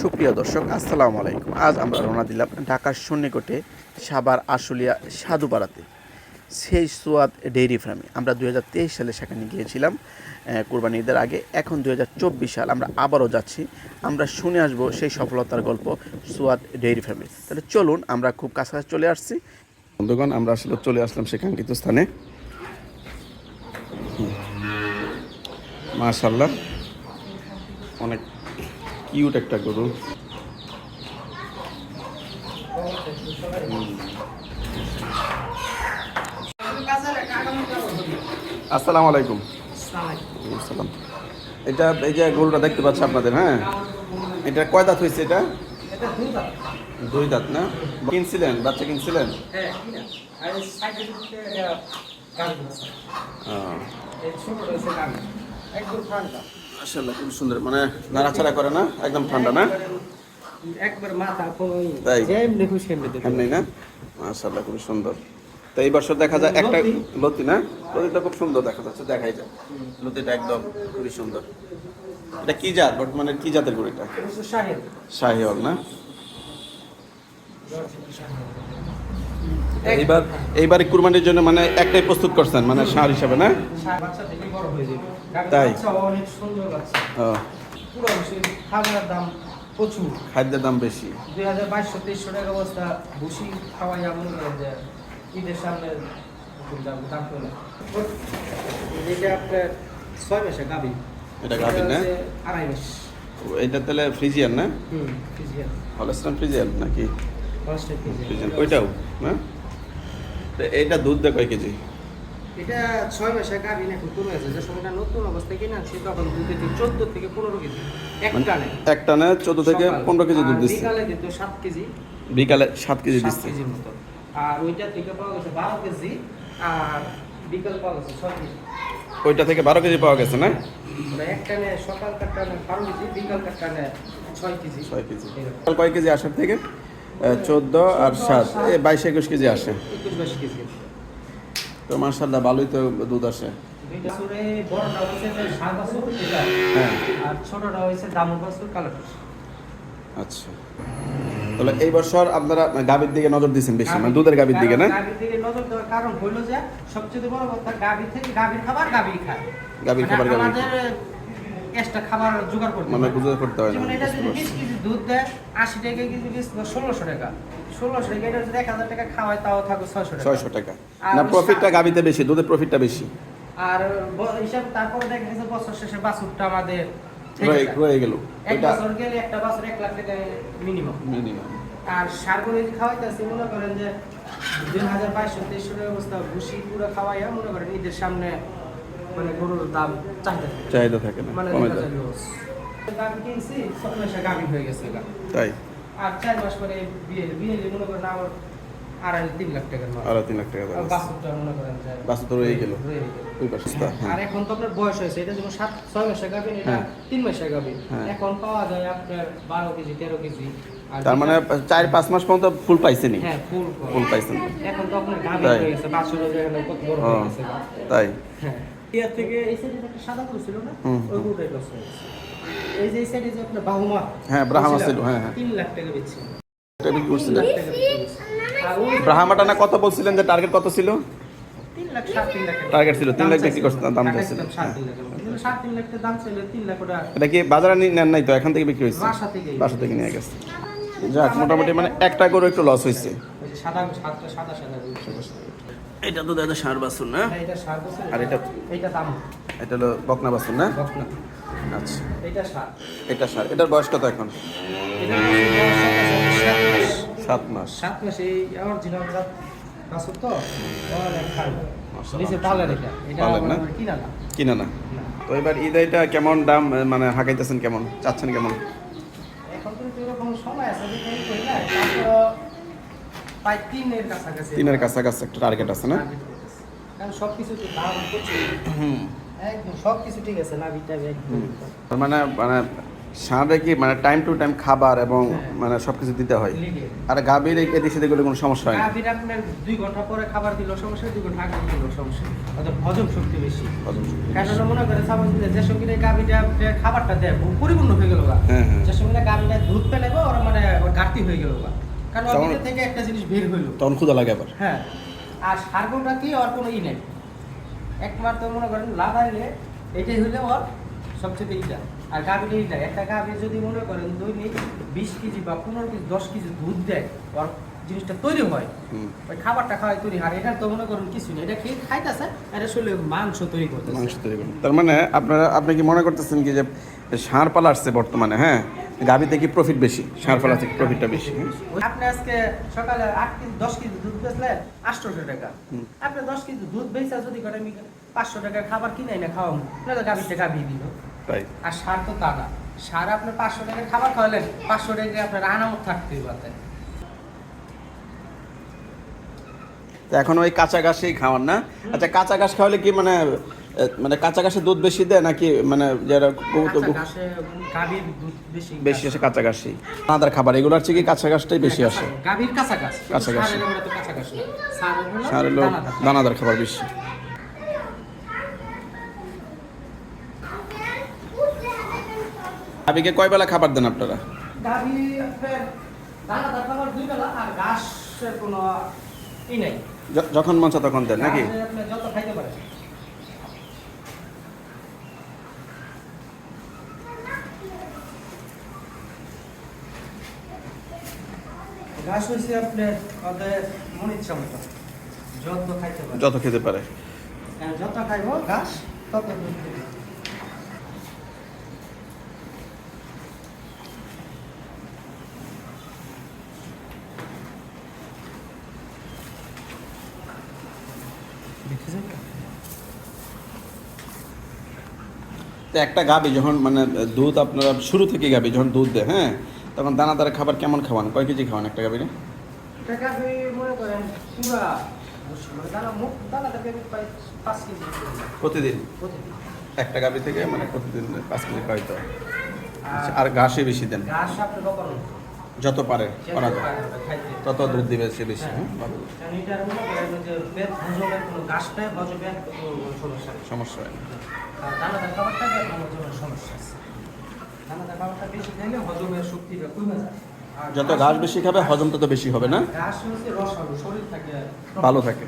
সুপ্রিয় দর্শক, আসসালামু আলাইকুম। আজ আমরা রওনা দিলাম ঢাকার সন্নিকটে সাবার আশুলিয়া সাধুপাড়াতে, সেই সোয়াদ ডেইরি ফার্মে। আমরা দু হাজার তেইশ সালে সেখানে গিয়েছিলাম কোরবানি ঈদের আগে। এখন দু হাজার চব্বিশ সাল, আমরা আবারও যাচ্ছি। আমরা শুনে আসব সেই সফলতার গল্প সোয়াদ ডেইরি ফার্মে। তাহলে চলুন, আমরা খুব কাছাকাছি চলে আসছি। বন্ধুগণ, আমরা আসলে চলে আসলাম সেখানকিত স্থানে। মাশাল্লাহ অনেক কিউট একটা গরু। আসসালামু আলাইকুম। আসসালাম। এটা এই যে গরুটা দেখতে পাচ্ছি আপনাদের হ্যাঁ? এটা কয় দাঁত হয়েছে এটা? দুই দাঁত। না? কিনছিলেন? বাচ্চা কিনছিলেন? খুব সুন্দর। মানে নাড়াচাড়া করে না? একদম ঠান্ডা না? একবার মাথা তাই? যেমনি খুশি এমনি না? সুন্দর। তো এই বছর দেখা যায় একটা লতি। না? লতিটা খুব সুন্দর দেখা যাচ্ছে দেখাই যায়। লতিটা একদম খুবই সুন্দর। এটা কি জাত? বর্তমানে কি জাতের শাহিওয়াল। না? এইবার এইবারে কুরবানির জন্য মানে একটাই প্রস্তুত করছেন মানে সার হিসাবে না? তাই? অনেক সুন্দর বাচ্চা। ও, পুরো খাবারের দাম প্রচুর। খাদ্যের দাম বেশি 2200 2300 টাকা বস্তা ভুসি খাওয়াই মনে ঈদের সামনে দাম দাম করে। এটা আপনার ছয় মাসে গাভী। এটা না? হচ্ছে আড়াই মাস। এটা তাহলে ফ্রিজিয়ান না হুম, ফ্রিজিয়ান। হলস্টান ফ্রিজিয়ান নাকি ফ্রিজিয়ান। ওইটাও না এইটা দুধ দেয় কয় কেজি এটা ছয় মাসে গাভী না এখন কমে আছে যে সময়টা নতুন অবস্থায় কিনে আনছি তখন দুধ দিতে চোদ্দ থেকে পনেরো কেজি। এক মানে টানে। এক টানে চোদ্দ থেকে পনেরো কেজি দুধ দিচ্ছে। বিকালে দিত সাত কেজি। বিকালে সাত কেজি দিচ্ছে। কেজির মতো। আর ওইটা থেকে পাওয়া গেছে বারো কেজি আর বিকাল পাওয়া গেছে ছয় কেজি। ওইটা থেকে বারো কেজি পাওয়া গেছে না? মানে এক টানে সকাল টানে বারো কেজি বিকাল টানে ছয় কেজি। ছয় কেজি। এরকম। কাল কয় কেজি আসার থেকে? চোদ্দ আর সাত। বাইশ একুশ কেজি আসে। একুশ বাইশ কেজি। তো মার্শাল্লাহ ভালোই তো দুধ আসে। হ্যাঁ। আচ্ছা। তাহলে এই বছর আপনারা গাভীর দিকে নজর দিচ্ছেন বেশি মানে দুধের গাভীর দিকে না? গাভীর দিকে নজর দেওয়ার কারণ হলো যে সবচেয়ে বড় কথা গাভীর থেকে গাভীর খাবার গাভী খায়। গাভীর মানে খাবার গাভী আমাদের এক্সট্রা খাবার জোগাড় করতে মানে। করতে হয় যেমন এটা যদি। বিশ কেজি দুধ দেয় আশি টাকা কেজি বিশ ষোলোশো টাকা। ষোলোশো টাকা এটা যদি এক হাজার টাকা খাওয়ায় তাও থাকবে ছয়শো টাকা। ছয়শো টাকা। আর না প্রফিটটা গাভীতে বেশি দুধের প্রফিটটা বেশি। আর হিসাব তারপরে দেখা গেছে বছর শেষে বাছুরটা আমাদের রয়ে গেল। এক বছর গেলে একটা বছর এক লাখ টাকা মিনিমাম মিনিমাম আর সার করে যদি খাওয়াইতেছি মনে করেন যে দুই হাজার বাইশশো তেইশশো টাকা অবস্থা ভুসি পুরো খাওয়াইয়া মনে করেন ঈদের সামনে মানে গরুর দাম চাহিদা থাকে। চাহিদা থাকে না মানে কমে যায়। যায় কিনছি ছয় মাসে গাভী হয়ে গেছে তাই? আর চার মাস পরে বিয়ে বিয়ে মনে করেন আমার আড়াই তিন লাখ টাকার মাল। আরও তিন লাখ টাকা আর দাম আছে। বাছুরটা মনে করেন যে বাছুর গেল। ওই পাশে আর এখন তো আপনার বয়স হয়েছে এটা যেমন সাত ছয় মাসে গাভী এটা হ্যাঁ। তিন মাসে হ্যাঁ। এখন পাওয়া যায় আপনার বারো কেজি তেরো কেজি। তার মানে চার পাঁচ মাস পর্যন্ত ফুল পাইছেনি হ্যাঁ ফুল ফুল পাইছেন এখন তো আপনার গাভী তাই? হয়ে গেছে বাছুরও কত বড় হয়ে গেছে। তাই। হ্যাঁ। ইয়ার থেকে এই সাইডে একটা সাদা গরু ছিল না? ওই গরুটাই লস হয়ে এই যে এই সাইডে যে আপনার বাহুমা হ্যাঁ, ব্রাহ্মা ছিল, হ্যাঁ, হ্যাঁ। লাখ টাকা এটা বিক্রি করছিলেন? ব্রাহ্মাটা না কত বলছিলেন যে টার্গেট কত ছিল। Target ছিল, তিন লাখ বিক্রি। দাম এটা কি বাজারে নেন নাই তো? এখান থেকে বিক্রি হয়েছে? বাসা থেকে নিয়ে গেছে। যাক মোটামুটি মানে একটা করে একটু লস হয়েছে। সাদা সাদা সাদা সাদা গরু। এটা তো দাদা ষাঁড় বাছুর না? হ্যাঁ, এটা আর এটা? দাম এটা হলো বকনা বাছুর না? বকনা। আচ্ছা। এইটা সার। এটা ষাঁড় এটার বয়স কত এখন? এটা সাত মাস। সাত মাস। এই অরিজিনাল বাছুর তো? এটা এটা কিনা না? কিনা না না। তো এবার ঈদ এটা কেমন দাম মানে হাঁকাইতেছেন কেমন? চাচ্ছেন কেমন এখন তো এরকম সময় আছে যে এই করি না তারপর প্রায় তিনের কাছাকাছি। তিনের কাছাকাছি একটা টার্গেট আছে না? কারণ সব কিছু তো দাম হুম। একদম সব কিছু ঠিক আছে না ভিটামিন একদম। মানে মানে ষাঁড়ে কি মানে টাইম টু টাইম খাবার এবং হ্যাঁ। মানে সব কিছু দিতে হয়। আর গাভীর এদিক সেদিক হলে কোনো সমস্যা হয় না? গাভীর আপনার দুই ঘণ্টা পরে খাবার দিলেও সমস্যা দুই ঘণ্টা আগে দিলেও সমস্যা। অর্থাৎ হজম শক্তি বেশি। হজম শক্তি কারণ মনে করে সাপোজ যে সঙ্গে গাভীটা খাবারটা দেয় পরিপূর্ণ হয়ে গেল হ্যাঁ, হ্যাঁ। যে সঙ্গে গাভীটা দুধ পায় হয়ে গেল কারণ ওর থেকে একটা জিনিস বের হইল তখন ক্ষুদা লাগে আবার। হ্যাঁ আর সার্গোটা কি ওর কোনো ই নেই। একমাত্র মনে করেন লাগাইলে এটাই হলে ওর সবচেয়ে ইটা আর গাভীটা ইটা একটা গাভী যদি মনে করেন দৈনিক বিশ কেজি বা পনেরো কেজি দশ কেজি দুধ দেয় ওর জিনিসটা তৈরি হয় ওই খাবারটা খাওয়াই তৈরি হয়। এটা তো মনে করেন কিছু নেই। এটা খেয়ে খাইতেছে এটা আসলে মাংস তৈরি করতেছে। মাংস তৈরি করুন তার মানে আপনারা আপনি কি মনে করতেছেন কি যে সার পালা আসছে বর্তমানে হ্যাঁ? গাভিতে কি প্রফিট বেশি? সার পালা থেকে প্রফিটটা বেশি? আপনি আজকে সকালে আট কেজি দশ কেজি দুধ বেচলেন আটশোশো টাকা। আপনি দশ কেজি দুধ বেচা যদি করে আমি পাঁচশো টাকার খাবার কিনাই না খাওয়াবো। না তো গাভীর টাকা দিল। তাই। আর সার তো তা না। সার আপনার পাঁচশো টাকার খাবার খাওয়ালেন পাঁচশো টাকা আপনার আনামত থাকতেই পারতেন। তো এখন ওই কাঁচা ঘাসেই খাওয়ান না? আচ্ছা কাঁচা ঘাস খাওয়ালে কি মানে মানে কাঁচা ঘাসে দুধ বেশি দেয় নাকি মানে যারা ঘাসে বেশি বেশি আসে কাঁচা ঘাসই দানাদার খাবার এগুলো হচ্ছে কি কাঁচা ঘাসটাই বেশি আসে। গাভীর কাঁচা ঘাস ঘাস। ঘাস সার হলো দানাদার। খাবার। বেশি। গাভিকে কয় বেলা খাবার দেন আপনারা? আপনার দানাদার খাবার দুই বেলা আর ঘাসের কোনো ই নেই। যখন মন চায় তখন দেন নাকি? যত খাইতে পারেন। ঘাস হয়েছে আপনার ওদের মনির চামচ যত খাইতে পারে। যত খেতে পারে। যত খাইব ঘাস তত দুধ দিবে। দেখেছেন তো একটা গাবি যখন মানে দুধ আপনারা শুরু থেকে গাবি যখন দুধ দেয় হ্যাঁ? তখন দানাদার খাবার কেমন খাওয়ান? কয় কেজি খাওয়ান একটা গাভিরে প্রতিদিন? একটা গাভি থেকে মানে প্রতিদিন পাঁচ কেজি খাওয়াইতে হয় আর ঘাসে বেশি দেন? যত পারে করা যায়। তত দুধ দিবে সে বেশি হ্যাঁ। ভালো। কারণ এটার করেন যে পেট হজমের কোনো ঘাসটাই হজমের কোনো সমস্যা সমস্যা হয় না। যত ঘাস বেশি খাবে হজম তত বেশি হবে না? ভালো থাকে।